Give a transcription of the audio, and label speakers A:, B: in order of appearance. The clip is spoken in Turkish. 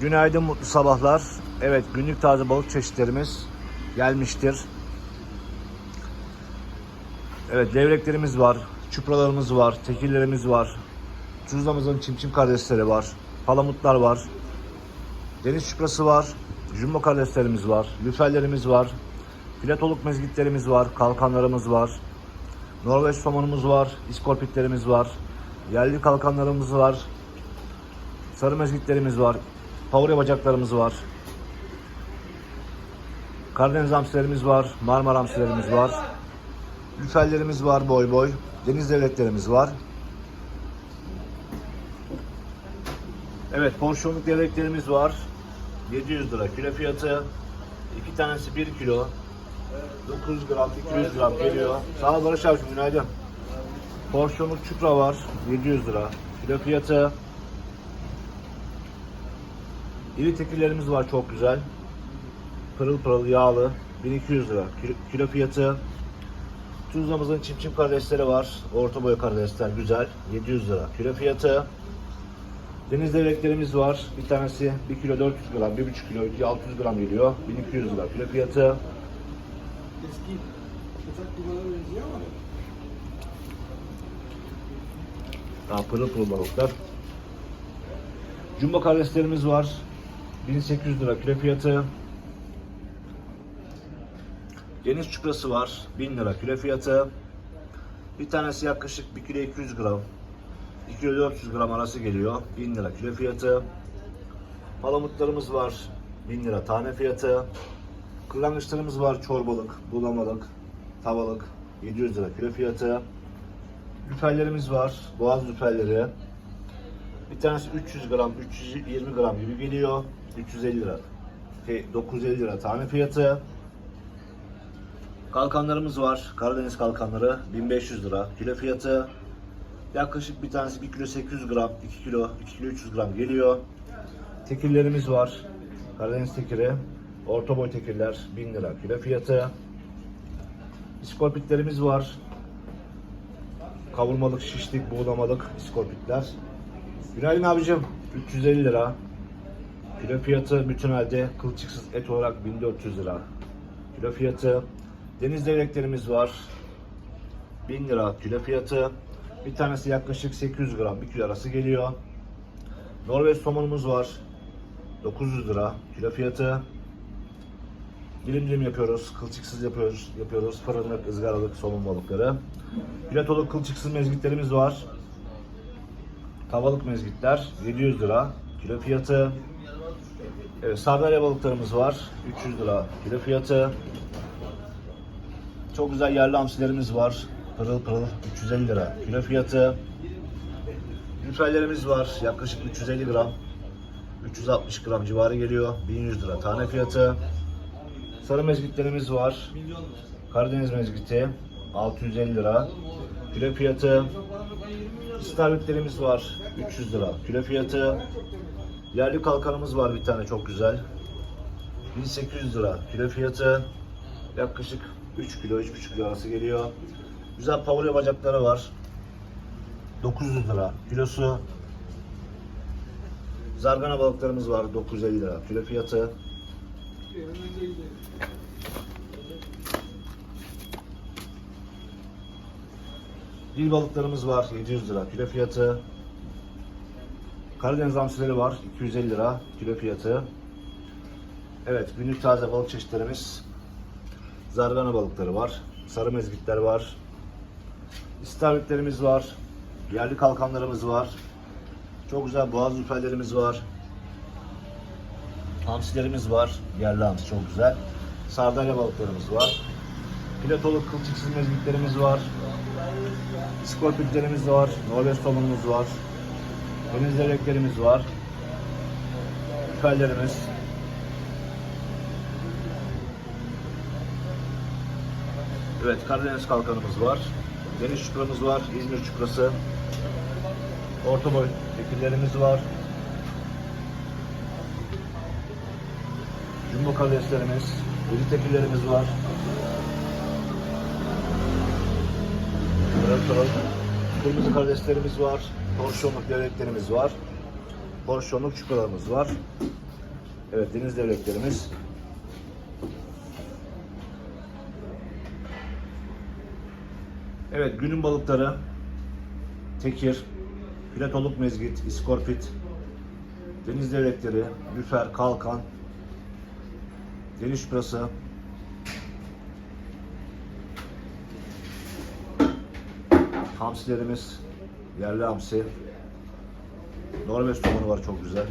A: Günaydın mutlu sabahlar. Evet günlük taze balık çeşitlerimiz gelmiştir. Evet levreklerimiz var, çupralarımız var, tekillerimiz var. Tuzlamızın çimçim karidesleri var, palamutlar var. Deniz çuprası var, jumbo karideslerimiz var, lüferlerimiz var. Filetoluk mezgitlerimiz var, kalkanlarımız var. Norveç somonumuz var, iskorpitlerimiz var. Yerli kalkanlarımız var. Sarı mezgitlerimiz var. Pavurya bacaklarımız var. Karadeniz hamsilerimiz var. Marmara hamsilerimiz var. Lüferlerimiz var boy boy. Deniz devletlerimiz var. Evet porsiyonluk devletlerimiz var. 700 lira kilo fiyatı. İki tanesi 1 kilo. 900 gram, 200 gram geliyor. Sağ ol Barış abicim günaydın. Porsiyonluk çupra var. 700 lira. Kilo fiyatı. İri tekillerimiz var çok güzel. Pırıl pırıl yağlı. 1200 lira. Kilo, kilo fiyatı. Tuzlamızın çimçim karidesleri var. Orta boy karidesler güzel. 700 lira. Kilo fiyatı. Deniz devreklerimiz var. Bir tanesi 1 kilo 400 gram, 1,5 kilo 600 gram geliyor. 1200 lira. Kilo fiyatı.
B: Eski uçak kumana benziyor ama
A: Daha pırıl pırıl balıklar. Jumbo karideslerimiz var. 1800 lira kilo fiyatı. Deniz çuprası var. 1000 lira kilo fiyatı. Bir tanesi yaklaşık 1 kilo 200 gram. 2 kilo 400 gram arası geliyor. 1000 lira kilo fiyatı. Palamutlarımız var. 1000 lira tane fiyatı. Kırlangıçlarımız var. Çorbalık, bulamalık, tavalık. 700 lira kilo fiyatı. Lüferlerimiz var. Boğaz lüferleri. Bir tanesi 300 gram, 320 gram gibi geliyor. 350 lira. Şey, 950 lira tane fiyatı. Kalkanlarımız var. Karadeniz kalkanları 1500 lira kilo fiyatı. Yaklaşık bir tanesi 1 kilo 800 gram, 2 kilo, 2 kilo 300 gram geliyor. Tekirlerimiz var. Karadeniz tekiri. Orta boy tekirler 1000 lira kilo fiyatı. İskorpitlerimiz var. Kavurmalık, şişlik, buğulamalık iskorpitler. Günaydın abicim. 350 lira. Kilo fiyatı bütün halde kılçıksız et olarak 1400 lira. Kilo fiyatı. Deniz devreklerimiz var. 1000 lira kilo fiyatı. Bir tanesi yaklaşık 800 gram, 1 kilo arası geliyor. Norveç somonumuz var. 900 lira kilo fiyatı. Dilim dilim yapıyoruz, kılçıksız yapıyoruz, yapıyoruz. Fırınlık, ızgaralık, somun balıkları. Platoluk kılçıksız mezgitlerimiz var. Tavalık mezgitler 700 lira kilo fiyatı. Evet, sardalya balıklarımız var 300 lira kilo fiyatı. Çok güzel yerli hamsilerimiz var. Pırıl pırıl 350 lira kilo fiyatı. Lüferlerimiz var yaklaşık 350 gram. 360 gram civarı geliyor. 1100 lira tane fiyatı. Sarı mezgitlerimiz var. Karadeniz mezgiti 650 lira. Kilo fiyatı. İstavritlerimiz var 300 lira. Kilo fiyatı. Yerli kalkanımız var bir tane çok güzel. 1800 lira kilo fiyatı. Yaklaşık 3 kilo 3,5 kilo arası geliyor. Güzel pavulya bacakları var. 900 lira kilosu. Zargana balıklarımız var 950 lira kilo fiyatı. Dil balıklarımız var 700 lira kilo fiyatı. Karadeniz hamsileri var 250 lira kilo fiyatı. Evet günlük taze balık çeşitlerimiz. Zargana balıkları var. Sarı mezgitler var. İstavritlerimiz var. Yerli kalkanlarımız var. Çok güzel boğaz lüferlerimiz var. Hamsilerimiz var. Yerli hamsi çok güzel. Sardalya balıklarımız var. Platoluk kılçıksız mezgitlerimiz var. Skorpitlerimiz var. Norveç somonumuz var. Deniz levreklerimiz var. Lüferlerimiz. Evet Karadeniz kalkanımız var. Deniz çupramız var. İzmir çuprası. Orta boy tekillerimiz var. Jumbo karideslerimiz, iri tekillerimiz var. Kırmızı karideslerimiz var. Porsiyonluk devletlerimiz var. Porsiyonluk çukurlarımız var. Evet deniz devletlerimiz. Evet günün balıkları tekir, filetoluk mezgit, iskorpit, deniz devletleri, lüfer, kalkan, deniz şüprası, hamsilerimiz, yerli hamsi, Norveç somonu var çok güzel.